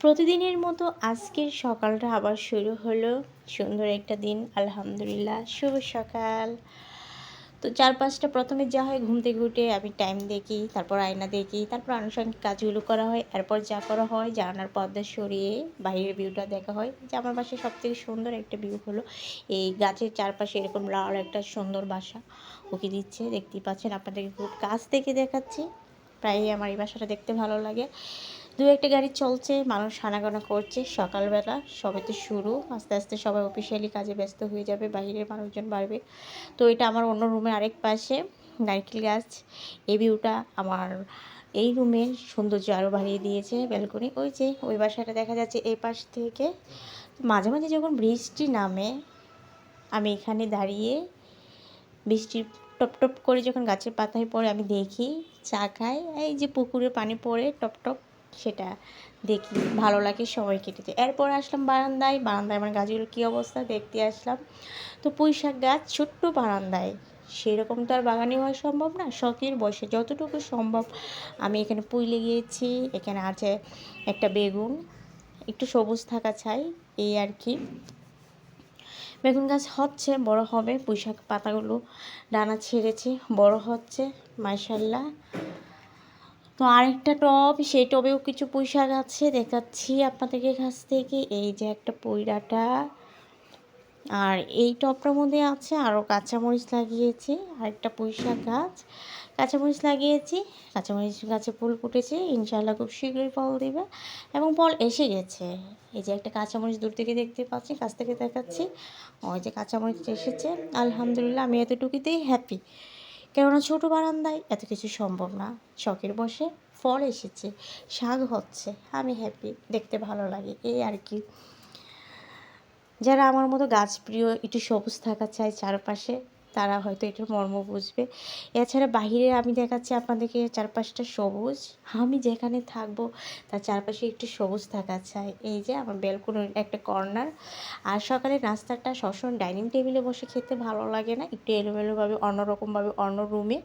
প্রতিদিনের মতো আজকের সকালটা আবার শুরু হলো। সুন্দর একটা দিন, আলহামদুলিল্লাহ। শুভ সকাল। তো চার পাঁচটা প্রথমে যা হয় ঘুম থেকে আমি টাইম দেখি, তারপর আয়না দেখি, তারপর আনুষঙ্গিক কাজগুলো করা হয়, এরপর যা করা হয় জানার পর্দা সরিয়ে বাইরের ভিউটা দেখা হয়। যে আমার বাসায় সব থেকে সুন্দর একটা ভিউ হলো এই গাছের চারপাশে এরকম লাল একটা সুন্দর বাসা। ওকে দিচ্ছে, দেখতেই পাচ্ছেন আপনাদেরকে খুব কাছ থেকে দেখাচ্ছি। প্রায়ই আমার এই বাসাটা দেখতে ভালো লাগে। দু একটা গাড়ি চলছে, মানুষ হানাগানা করছে। সকালবেলা সবে তো শুরু, আস্তে আস্তে সবাই অফিসিয়ালি কাজে ব্যস্ত হয়ে যাবে, বাইরের মানুষজন বাড়বে। তো এটা আমার অন্য রুমের আরেক পাশে, নারকেল গাছ। এই ভিউটা আমার এই রুমের সৌন্দর্য আরও বাড়িয়ে দিয়েছে ব্যালকনি ওই যে, ওই বাসাটা দেখা যাচ্ছে এই পাশ থেকে। মাঝে মাঝে যখন বৃষ্টি নামে, আমি এখানে দাঁড়িয়ে বৃষ্টির টপ টপ করে যখন গাছের পাতায় পড়ে, আমি দেখি চা খাই। এই যে পুকুরে পানি পড়ে, টপ টপ। সেটা দেখি, ভালো লাগে সময় কেটেছে এরপর আসলাম বারান্দায় বারান্দায় আমার গাছগুলোর কী অবস্থা দেখতে আসলাম। তো পুঁই শাক গাছ, ছোট্ট বারান্দায় সেরকম তো আর বাগানে হওয়া সম্ভব না, শখের বয়সে যতটুকু সম্ভব আমি এখানে পুঁই লেগিয়েছি, এখানে আছে একটা বেগুন, একটু সবুজ থাকা চাই, এই আর কি। বেগুন গাছ হচ্ছে, বড় হবে, পুঁইশাক পাতাগুলো ডানা ছেড়েছে, বড় হচ্ছে মার্শাল্লাহ তো আরেকটা টব, সেই টবেও কিছু পুঁই শাক আছে, দেখাচ্ছি আপনাদেরকে কাছ থেকে। এই যে একটা পুইরাটা আর এই টবটার মধ্যে আছে আরও কাঁচামরিচ লাগিয়েছি, আরেকটা পুঁই শাক গাছ। কাঁচামরিচ লাগিয়েছি, কাঁচামরিচ গাছে ফুল ফুটেছে ইনশাল্লাহ খুব শীঘ্রই ফল দেবে। এবং ফল এসে গেছে। এই যে একটা কাঁচামরিচ দূর থেকে দেখতে পাচ্ছি, কাছ থেকে দেখাচ্ছি। ওই যে কাঁচামরিচ এসেছে, আলহামদুলিল্লাহ, আমি এতটুকুতেই হ্যাপি কেননা ছোট বারান্দায় এত কিছু সম্ভব না। শখের বসে ফল এসেছে, শাক হচ্ছে, আমি হ্যাপি দেখতে ভালো লাগে এই আর কি। যারা আমার মতো গাছ প্রিয় একটু সবুজ থাকা চায় চারপাশে তারা হয়তো এটার মর্ম বুঝবে। এছাড়া বাহিরে আমি দেখাচ্ছি আপনাদেরকে চারপাশটা সবুজ। আমি যেখানে থাকব, তার চারপাশে একটু সবুজ থাকা চাই। এই যে আমার বেলকুনির একটা কর্নার আর সকালে নাস্তাটা সবসময় ডাইনিং টেবিলে বসে খেতে ভালো লাগে না। একটু এলোমেলোভাবে, অন্যরকমভাবে অন্য রুমে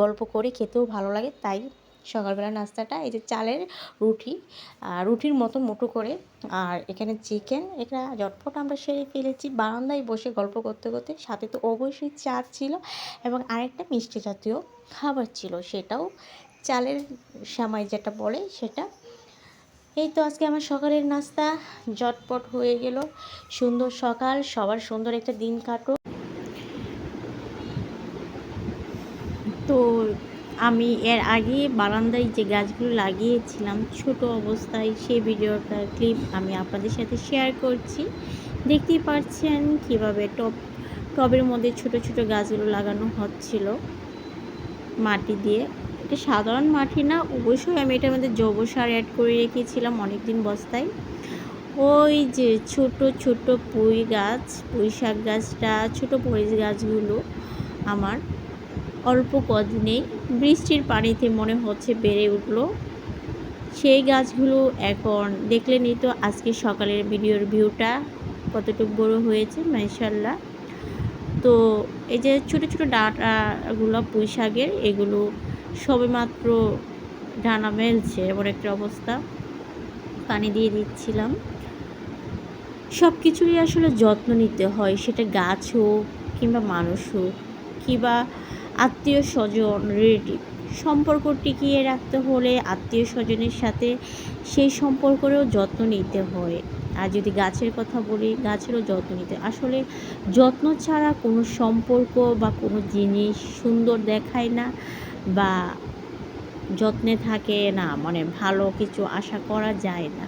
গল্প করে খেতেও ভালো লাগে। তাই সকালবেলা নাস্তাটা, এই যে চালের রুটি রুটির মতো মুটো করে, আর এখানে চিকেন এটা ঝটফট আমরা সেরে ফেলেছি। বারান্দায় বসে গল্প করতে করতে সাথে তো অবশ্যই চা ছিল এবং আরেকটা মিষ্টি জাতীয় খাবার ছিল, সেটাও চালের সামাই যেটা বলে সেটা। এই তো আজকে আমার সকালের নাস্তা, জটপট হয়ে গেল। সুন্দর সকাল, সবার সুন্দর একটা দিন কাটো তো আমি এর আগে বারান্দায় যে গাছগুলো লাগিয়েছিলাম ছোট অবস্থায় সেই ভিডিওটার ক্লিপ আমি আপনাদের সাথে শেয়ার করছি। দেখতেই পাচ্ছেন কীভাবে টব, টবের মধ্যে ছোট ছোট গাছগুলো লাগানো হচ্ছিল মাটি দিয়ে। এটা সাধারণ মাটি না, অবশ্যই আমি এটার মধ্যে জৈব সার অ্যাড করে রেখেছিলাম অনেক দিন বস্তায়। ওই যে ছোট ছোট পুঁই গাছ, পুঁই শাক গাছটা, ছোটো মরিচ গাছগুলো আমার অল্প কদিনে বৃষ্টির পানিতে মনে হচ্ছে বেড়ে উঠল। সেই গাছগুলো এখন দেখলেনই তো আজকে সকালের ভিডিওর ভিউটা কতটুকু বড় হয়েছে মাইশাল্লাহ তো এই যে ছোটো ছোটো ডাটাগুলো পুঁই শাকের এগুলো সবেমাত্র ডানা মেলছে, এমন একটা অবস্থা। পানি দিয়ে দিচ্ছিলাম। সব কিছুরই আসলে যত্ন নিতে হয়, সেটা গাছ হোক কিংবা মানুষ হোক, কিংবা আত্মীয় স্বজন রিলেটিভ সম্পর্ক টিকিয়ে রাখতে হলে আত্মীয় স্বজনের সাথে সেই সম্পর্কেরও যত্ন নিতে হয়। আর যদি গাছের কথা বলি, গাছেরও যত্ন নিতে আসলে যত্ন ছাড়া কোনো সম্পর্ক বা কোনো জিনিস সুন্দর দেখায় না বা যত্নে থাকে না মানে ভালো কিছু আশা করা যায় না।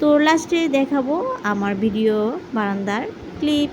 তো লাস্টে দেখাবো আমার ভিডিও বারান্দার ক্লিপ